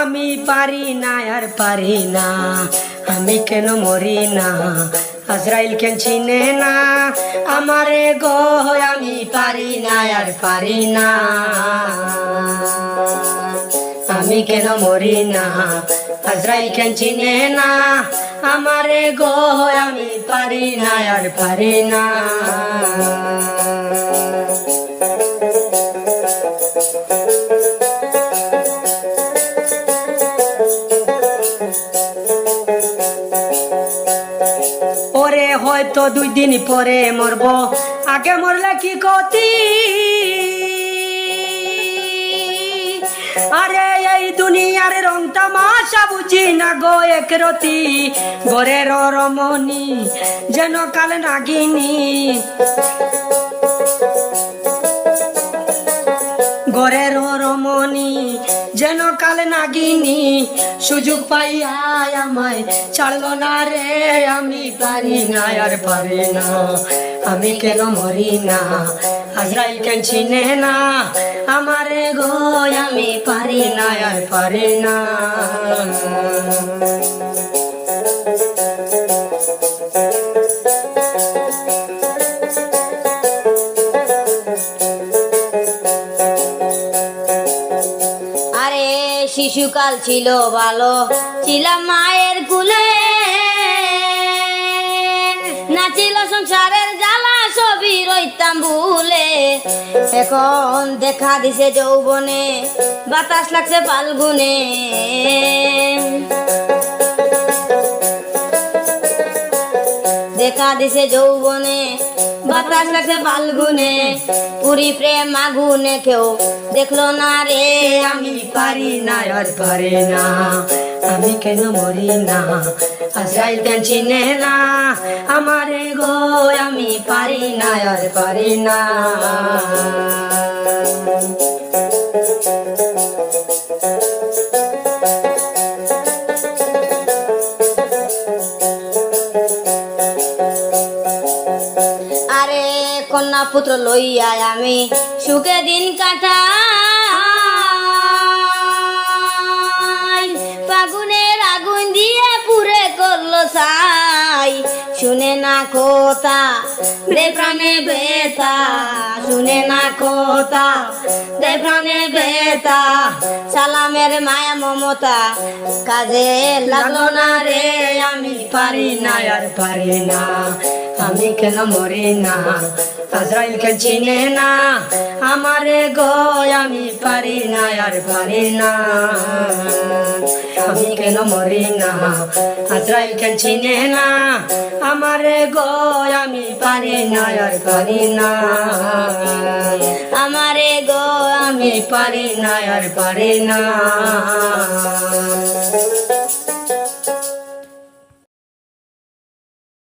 আমি পারি না আর পারি না, আমি কেন মরি না? আজরাইল কেন চিনে না? আমারে গো আমি পারি না আর পারি না। আমি কেন মরি না? আজরাইল কেন চিনে না। আমারে গো, আমি পারি না, আর পারি না। ওরে হয়তো দুই দিন পরে মরব। আগে মরলে কি গতি আরে, এই দুনিয়ার রং তামাশা বুঝি না গো এক রতি? ঘরের রমণী, যেন কাল নাগিনী ঘরের রমণী, যেন কাল নাগিনী। সুযোগ পাইয়া আমায় ছাড়লো না রে, আমি পারি না আর পারি না। আমি কেন মরি না? আজরাইল কেন চিনে না? আমারে গো, আমি পারি না, আর পারি না। শিশুকাল ছিল ভালো। ছিলাম মায়ের কুলে। নাচিল সংসারের জ্বালা সবই রইতাম ভুলে। এখন দেখা দিছে যৌবনে, বাতাস লাগছে ফাল্গুনে। দেখা দিছে যৌবনে, বাতাস লাগছে ফাল্গুনে। পুরি প্রেম আগুনে কেউ দেখল না রে, আমি পারি না আর পারি না। আমি কেন মরি না? আমারে গো, আমি পারি না, আর পারি না। আরে কন্যা পুত্র লইয়া আমি সুখে দিন কাটাই। সাই শুনে না কথা, দে প্রাণে বেতা শুনে না কোথা, দে প্রাণে বেতা সালামের মায়া, মমতা, কাজে লাগল না রে, আমি পারি না আর পারি না। আমি কেন মরি না? আজরাইল কেন চিনে না? আমারে গো আমি পারি না, আর পারি না। আমি কেন মরি না? আজরাইল কেন চিনে না? আমারে গো আমি পারি না, আর পারি না। আমারে গো আমি পারি না, আর পারি না।